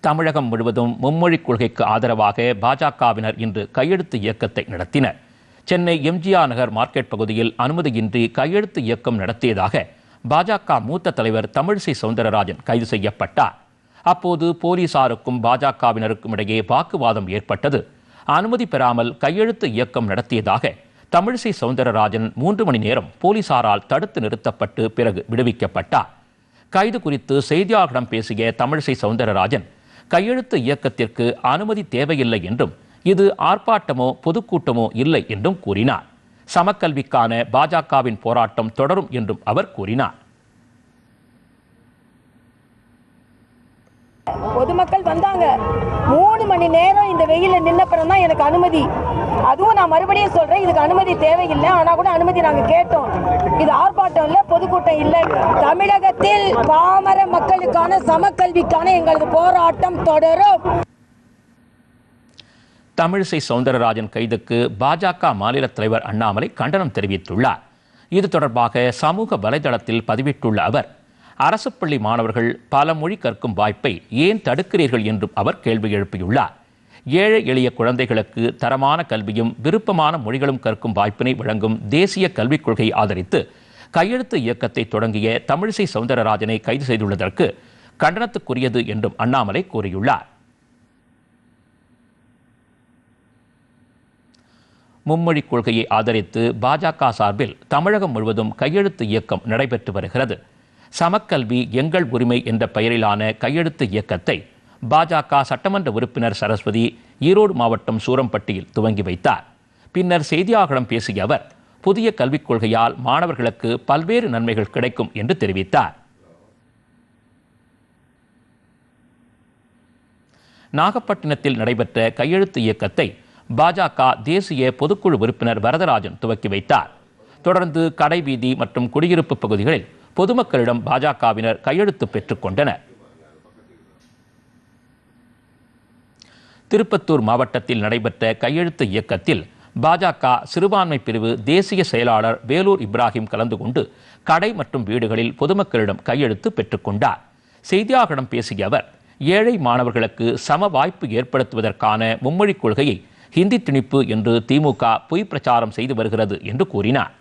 தமிழகம் முழுவதும் மும்மொழிக் கொள்கைக்கு ஆதரவாக பாஜகவினர் இன்று கையெழுத்து இயக்கத்தை நடத்தினர். சென்னை எம்ஜிஆர் நகர் மார்க்கெட் பகுதியில் அனுமதியின்றி கையெழுத்து இயக்கம் நடத்தியதாக பாஜக மூத்த தலைவர் தமிழிசை சவுந்தரராஜன் கைது செய்யப்பட்டார். அப்போது போலீசாருக்கும் பாஜகவினருக்கும் இடையே வாக்குவாதம் ஏற்பட்டது. அனுமதி பெறாமல் கையெழுத்து இயக்கம் நடத்தியதாக தமிழிசை சவுந்தரராஜன் மூன்று மணி நேரம் போலீசாரால் தடுத்து நிறுத்தப்பட்டு பிறகு விடுவிக்கப்பட்டார். கைது குறித்து செய்தியாளர்களிடம் பேசிய தமிழிசை சவுந்தரராஜன் கையெழுத்து இயக்கத்திற்கு அனுமதி தேவையில்லை என்றும் இது ஆர்ப்பாட்டமோ பொதுக்கூட்டமோ இல்லை என்றும் கூறினார். சமக்கல்விக்கான பாஜகவின் போராட்டம் தொடரும் என்றும் அவர் கூறினார். பொதுமக்கள் வந்தாங்க. மூணு மணி நேரம் இந்த வெயில நின்னப்புறம் தான் எனக்கு அனுமதி. அதுவும் நான் மறுபடியும் சொல்றேன். இதுக்கு அனுமதி தேவையில்லை. ஆனா கூட அனுமதி நாங்க கேட்டோம். இது ஆர்ப்பாட்டம் இல்ல பொதுக்கூட்டம் இல்ல. தமிழகத்தில் பாமர மக்களுக்கான சமக்கல்விக்கான எங்களது போராட்டம் தொடரும். தமிழிசை சவுந்தரராஜன் கைதுக்கு பாஜக மாநில தலைவர் அண்ணாமலை கண்டனம் தெரிவித்துள்ளார். இது தொடர்பாக சமூக வலைதளத்தில் பதிவிட்டுள்ள அவர் அரசு பள்ளி மாணவர்கள் பல மொழி கற்கும் வாய்ப்பை ஏன் தடுக்கிறீர்கள்? என்றும் அவர் கேள்வி எழுப்பியுள்ளார். ஏழை எளிய குழந்தைகளுக்கு தரமான கல்வியும் விருப்பமான மொழிகளும் கற்கும் வாய்ப்பினை வழங்கும் தேசிய கல்விக் கொள்கை ஆதரித்து கையெழுத்து இயக்கத்தை தொடங்கிய தமிழிசை சவுந்தரராஜனை கைது செய்துள்ளதற்கு கண்டனத்துக்குரியது என்றும் அண்ணாமலை கூறியுள்ளார். மும்மொழிக் கொள்கையை ஆதரித்து பாஜக சார்பில் தமிழகம் முழுவதும் கையெழுத்து இயக்கம் நடைபெற்று வருகிறது. சமக்கல்வி எங்கள் உரிமை என்ற பெயரிலான கையெழுத்து இயக்கத்தை பாஜக சட்டமன்ற உறுப்பினர் சரஸ்வதி ஈரோடு மாவட்டம் சூரம்பட்டியில் துவங்கி வைத்தார். பின்னர் செய்தியாளர்களிடம் பேசிய அவர் புதிய கல்விக் கொள்கையால் மாணவர்களுக்கு பல்வேறு நன்மைகள் கிடைக்கும் என்று தெரிவித்தார். நாகப்பட்டினத்தில் நடைபெற்ற கையெழுத்து இயக்கத்தை பாஜக தேசிய பொதுக்குழு உறுப்பினர் வரதராஜன் துவக்கி வைத்தார். தொடர்ந்து கடைவீதி மற்றும் குடியிருப்பு பகுதிகளில் பொதுமக்களிடம் பாஜகவினர் கையெழுத்து பெற்றுக் கொண்டனர். திருப்பத்தூர் மாவட்டத்தில் நடைபெற்ற கையெழுத்து இயக்கத்தில் பாஜக சிறுபான்மை பிரிவு தேசிய செயலாளர் வேலூர் இப்ராஹிம் கலந்து கொண்டு கடை மற்றும் வீடுகளில் பொதுமக்களிடம் கையெழுத்து பெற்றுக்கொண்டார் செய்தியாளர்களிடம் பேசிய அவர் ஏழை மாணவர்களுக்கு சம வாய்ப்பு ஏற்படுத்துவதற்கான மும்மொழிக் கொள்கையை ஹிந்தி திணிப்பு என்று திமுக பொய் பிரச்சாரம் செய்து வருகிறது என்று கூறினார்.